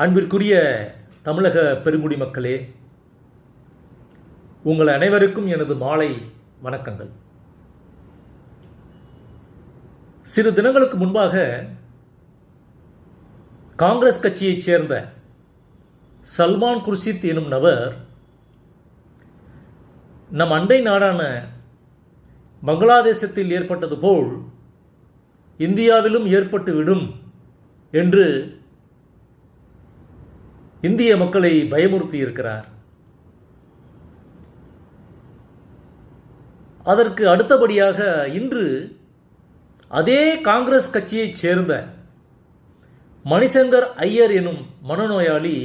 அன்பிற்குரிய தமிழக பெருங்குடி மக்களே உங்கள் அனைவருக்கும் எனது மாலை வணக்கங்கள். சிறு தினங்களுக்கு முன்பாக காங்கிரஸ் கட்சியைச் சேர்ந்த சல்மான் குர்ஷித் எனும் நபர் நம் அண்டை நாடான பங்களாதேசத்தில் ஏற்பட்டது போல் இந்தியாவிலும் ஏற்பட்டுவிடும் என்று இந்திய மக்களை பயமுறுத்தி இருக்கிறார். அதற்கு அடுத்தபடியாக இன்று அதே காங்கிரஸ் கட்சியைச் சேர்ந்த மணிசங்கர் ஐயர் எனும் மனநோயாளி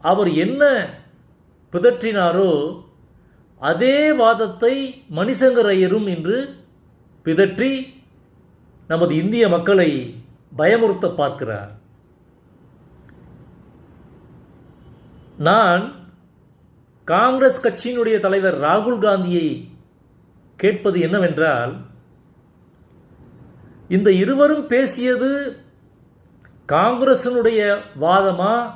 அவர் என்ன பிதற்றினாரோ அதே வாதத்தை மணிசங்கர் ஐயரும் இன்று பிதற்றி நமது இந்திய மக்களை பயமுறுத்த பார்க்கிறார். நான் காங்கிரஸ் கட்சியினுடைய தலைவர் ராகுல் காந்தியை கேட்பது என்னவென்றால் இந்த இருவரும் பேசியது காங்கிரசினுடைய வாதமா?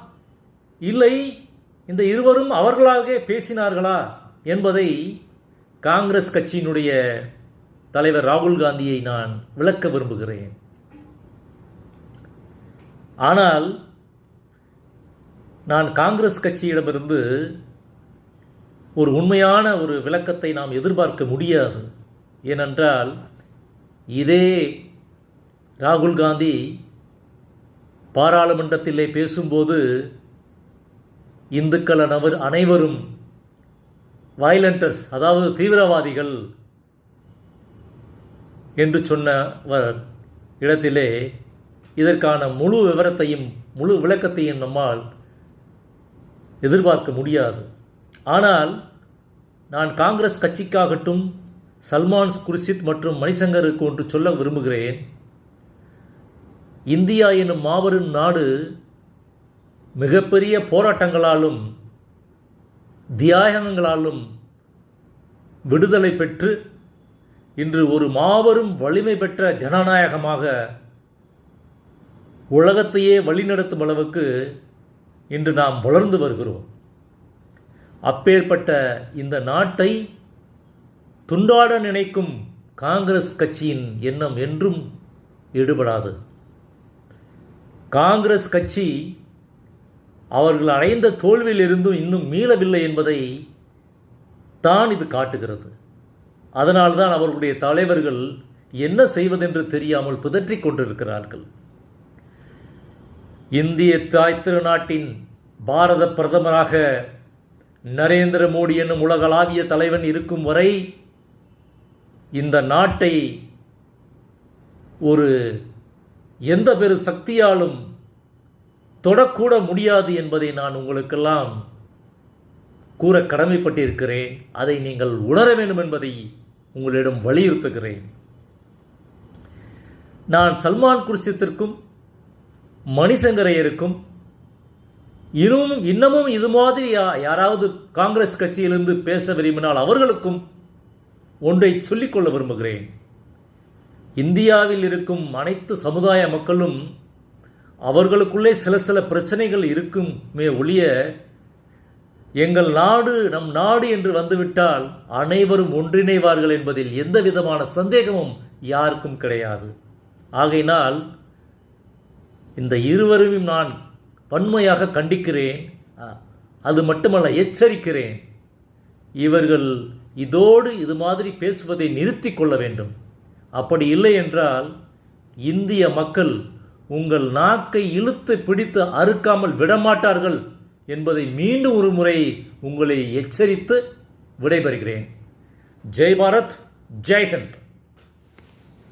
இல்லை இந்த இருவரும் அவர்களாக பேசினார்களா என்பதை காங்கிரஸ் கட்சியினுடைய தலைவர் ராகுல் காந்தியை நான் விளக்க விரும்புகிறேன். ஆனால் நான் காங்கிரஸ் கட்சியிடமிருந்து ஒரு உண்மையான ஒரு விளக்கத்தை நாம் எதிர்பார்க்க முடியாது. ஏனென்றால் இதே ராகுல் காந்தி பாராளுமன்றத்திலே பேசும்போது இந்துக்கள் அனைவர் அனைவரும் வயலண்டர்ஸ் அதாவது தீவிரவாதிகள் என்று சொன்னவர் இடத்திலே இதற்கான முழு விவரத்தையும் முழு விளக்கத்தையும் நம்மால் எதிர்பார்க்க முடியாது. ஆனால் நான் காங்கிரஸ் கட்சிக்காகட்டும் சல்மான் குர்ஷித் மற்றும் மணிசங்கருக்கு ஒன்று சொல்ல விரும்புகிறேன். இந்தியா எனும் மாபெரும் நாடு மிகப்பெரிய போராட்டங்களாலும் தியாகங்களாலும் விடுதலை பெற்று இன்று ஒரு மாபெரும் வலிமை பெற்ற ஜனநாயகமாக உலகத்தையே வழிநடத்தும் அளவுக்கு இன்று நாம் வளர்ந்து வருகிறோம். அப்பேற்பட்ட இந்த நாட்டை துண்டாட நினைக்கும் காங்கிரஸ் கட்சியின் எண்ணம் என்றும் ஈடுபடாது காங்கிரஸ் கட்சி அவர்கள் அடைந்த தோல்வியிலிருந்தும் இன்னும் மீளவில்லை என்பதை தான் இது காட்டுகிறது. அதனால்தான் அவர்களுடைய தலைவர்கள் என்ன செய்வதென்று தெரியாமல் பிதற்றிக் கொண்டிருக்கிறார்கள். இந்திய தாய் திருநாட்டின் பாரத பிரதமராக நரேந்திர மோடி என்னும் உலகளாவிய தலைவன் இருக்கும் வரை இந்த நாட்டை ஒரு எந்த பெரு சக்தியாலும் தொடக்கூட முடியாது என்பதை நான் உங்களுக்கெல்லாம் கூற கடமைப்பட்டிருக்கிறேன். அதை நீங்கள் உணர வேண்டும் என்பதை உங்களிடம் வலியுறுத்துகிறேன். நான் சல்மான் குர்ஷித்திற்கும் மணிசங்கரையருக்கும் இன்னமும் இன்னமும் இது மாதிரி யா- யாராவது காங்கிரஸ் கட்சியிலிருந்து பேச விரும்பினால் அவர்களுக்கும் ஒன்றை சொல்லிக்கொள்ள விரும்புகிறேன். இந்தியாவில் இருக்கும் அனைத்து சமுதாய மக்களும் அவர்களுக்குள்ளே சில சில பிரச்சனைகள் இருக்குமே ஒழிய எங்கள் நாடு நம் நாடு என்று வந்துவிட்டால் அனைவரும் ஒன்றிணைவார்கள் என்பதில் எந்த விதமான சந்தேகமும் யாருக்கும் கிடையாது. ஆகையினால் இந்த இருவரையும் நான் வன்மையாக கண்டிக்கிறேன். அது மட்டுமல்ல எச்சரிக்கிறேன். இவர்கள் இதோடு இது மாதிரி பேசுவதை நிறுத்தி கொள்ள வேண்டும். அப்படி இல்லை என்றால் இந்திய மக்கள் உங்கள் நாக்கை இழுத்து பிடித்து அறுக்காமல் விடமாட்டார்கள் என்பதை மீண்டும் ஒரு முறை உங்களை எச்சரித்து விடைபெறுகிறேன். ஜெய் பாரத் ஜெய்ஹந்த்